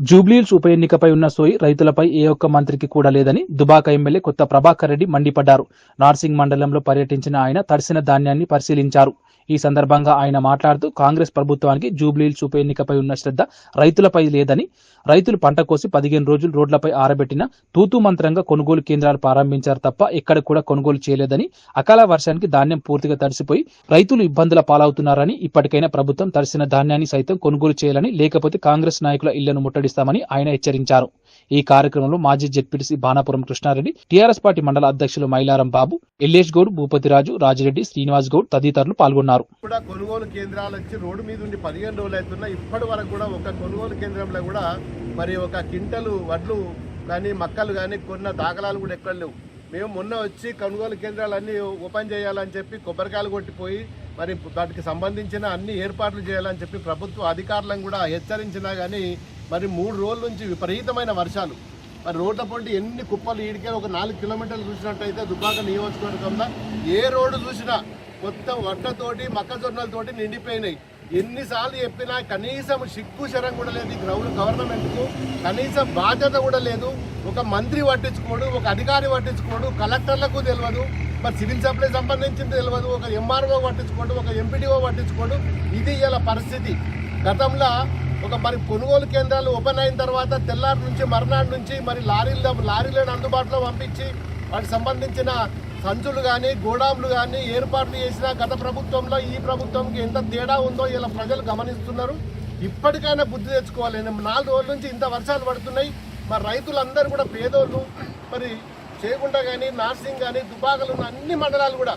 జూబ్లీహిల్స్ ఉప ఎన్నికపై ఉన్న సోయి రైతులపై ఏ ఒక్క మంత్రికి కూడా లేదని దుబాక ఎమ్మెల్యే కొత్త ప్రభాకర్ రెడ్డి మండిపడ్డారు. నార్సింగ్ మండలంలో పర్యటించిన ఆయన తడిసిన ధాన్యాన్ని పరిశీలించారు. ఈ సందర్భంగా ఆయన మాట్లాడుతూ కాంగ్రెస్ ప్రభుత్వానికి జూబ్లీహిల్స్ ఉప ఎన్నికపై ఉన్న శ్రద్ధ రైతులపై లేదని రైతులు పంట కోసి పదిహేను రోజులు రోడ్లపై ఆరబెట్టిన తూతు మంత్రంగా కొనుగోలు కేంద్రాలు ప్రారంభించారు తప్ప ఎక్కడ కూడా కొనుగోలు చేయలేదని అకాల వర్షానికి ధాన్యం పూర్తిగా తడిసిపోయి రైతులు ఇబ్బందుల పాలవుతున్నారని ఇప్పటికైనా ప్రభుత్వం తడిసిన ధాన్యాన్ని సైతం కొనుగోలు చేయాలని లేకపోతే కాంగ్రెస్ నాయకుల ఇళ్ళను ముట్టడి ముట్టడిస్తామని ఆయన హెచ్చరించారు. ఈ కార్యక్రమంలో మాజీ ZPTC Banapuram Krishna Reddy TRS party మండల అధ్యక్షులు మైలారం బాబు ఎల్లేష్ గౌడ్ భూపతిరాజు రాజిరెడ్డి శ్రీనివాస్ గౌడ్ తదితరులు పాల్గొన్నారు. కూడా కొనుగోలు కేంద్రాలు వచ్చి రోడ్డు మీద ఉండి పదిహేను రోజులు అవుతున్నా ఇప్పటి వరకు కూడా ఒక కొనుగోలు కేంద్రంలో కూడా మరి ఒక కింటలు వడ్లు కానీ మక్కలు కానీ కొన్న దాఖలాలు కూడా ఎక్కడ లేవు. మేము మొన్న వచ్చి కొనుగోలు కేంద్రాలన్నీ ఓపెన్ చేయాలని చెప్పి కొబ్బరికాయలు కొట్టిపోయి మరి వాటికి సంబంధించిన అన్ని ఏర్పాట్లు చేయాలని చెప్పి ప్రభుత్వ అధికారులను కూడా హెచ్చరించినా కానీ మరి మూడు రోజుల నుంచి విపరీతమైన వర్షాలు. మరి రోడ్ల పొంటి ఎన్ని కుప్పలు ఈడికే ఒక నాలుగు కిలోమీటర్లు చూసినట్టయితే దుబ్బాక నియోజకవర్గంలో ఏ రోడ్డు చూసినా మొత్తం వడ్డతోటి మొక్కజొన్నలతోటి నిండిపోయినాయి. ఎన్నిసార్లు చెప్పినా కనీసం సిగ్గు శరం కూడా లేదు ఈ గ్రౌండ్ గవర్నమెంట్కు కనీసం బాధ్యత కూడా లేదు. ఒక మంత్రి పట్టించుకోడు ఒక అధికారి పట్టించుకోడు కలెక్టర్లకు తెలియదు మరి సివిల్ సప్లై సంబంధించింది తెలియదు ఒక ఎంఆర్ఓ పట్టించుకోడు ఒక ఎంపీడీఓ పట్టించుకోడు. ఇది ఇలా పరిస్థితి. గతంలో ఒక మరి కొనుగోలు కేంద్రాలు ఓపెన్ అయిన తర్వాత తెల్లారి నుంచి మర్నాడు నుంచి మరి లారీలు లారీలను అందుబాటులో పంపించి వాటికి సంబంధించిన సంచులు కానీ గోడాములు కానీ ఏర్పాట్లు చేసిన గత ప్రభుత్వంలో ఈ ప్రభుత్వంకి ఎంత తేడా ఉందో ఇలా ప్రజలు గమనిస్తున్నారు. ఇప్పటికైనా బుద్ధి తెచ్చుకోవాలి. నాలుగు రోజుల నుంచి ఇంత వర్షాలు పడుతున్నాయి. మరి రైతులందరూ కూడా పేదోళ్ళు మరి చేయకుండా కానీ నార్సింగ్ కానీ దుబాకలు ఉన్న అన్ని మండలాలు కూడా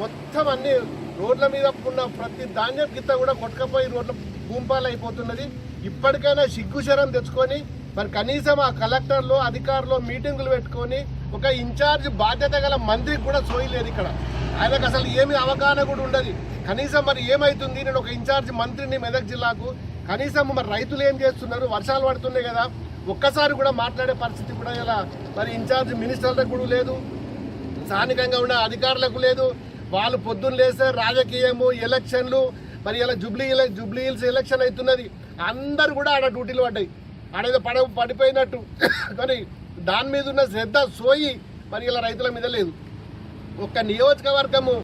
మొత్తం అన్ని రోడ్ల మీద ఉన్న ప్రతి ధాన్యం గిత్త కూడా కొట్టుకపోయి రోడ్ల భూంపాలు అయిపోతున్నది ఇప్పటికైనా సిగ్గుశరం తెచ్చుకొని మరి కనీసం ఆ కలెక్టర్లు అధికారులు మీటింగులు పెట్టుకొని ఒక ఇన్ఛార్జ్ బాధ్యత గల మంత్రికి కూడా సోయలేదు ఇక్కడ. ఆయనకు అసలు ఏమి అవగాహన కూడా ఉండదు. కనీసం మరి ఏమైతుంది? నేను ఒక ఇన్ఛార్జ్ మంత్రిని మెదక్ జిల్లాకు. కనీసం మరి రైతులు ఏం చేస్తున్నారు? వర్షాలు పడుతున్నాయి కదా. ఒక్కసారి కూడా మాట్లాడే పరిస్థితి కూడా ఇలా మరి ఇన్ఛార్జ్ మినిస్టర్లకు కూడా లేదు. స్థానికంగా ఉన్న అధికారులకు లేదు. వాళ్ళు పొద్దున్న లేస్తే రాజకీయము ఎలక్షన్లు మరి ఇలా జూబ్లీ జూబ్లీ హిల్స్ ఎలక్షన్ అవుతున్నది. అందరు కూడా ఆడ డ్యూటీలు పడ్డాయి. ఆడేదో పడ పడిపోయినట్టు. కానీ దాని మీద ఉన్న శ్రద్ధ సోయి మరి ఇలా రైతుల మీద లేదు. ఒక్క నియోజకవర్గము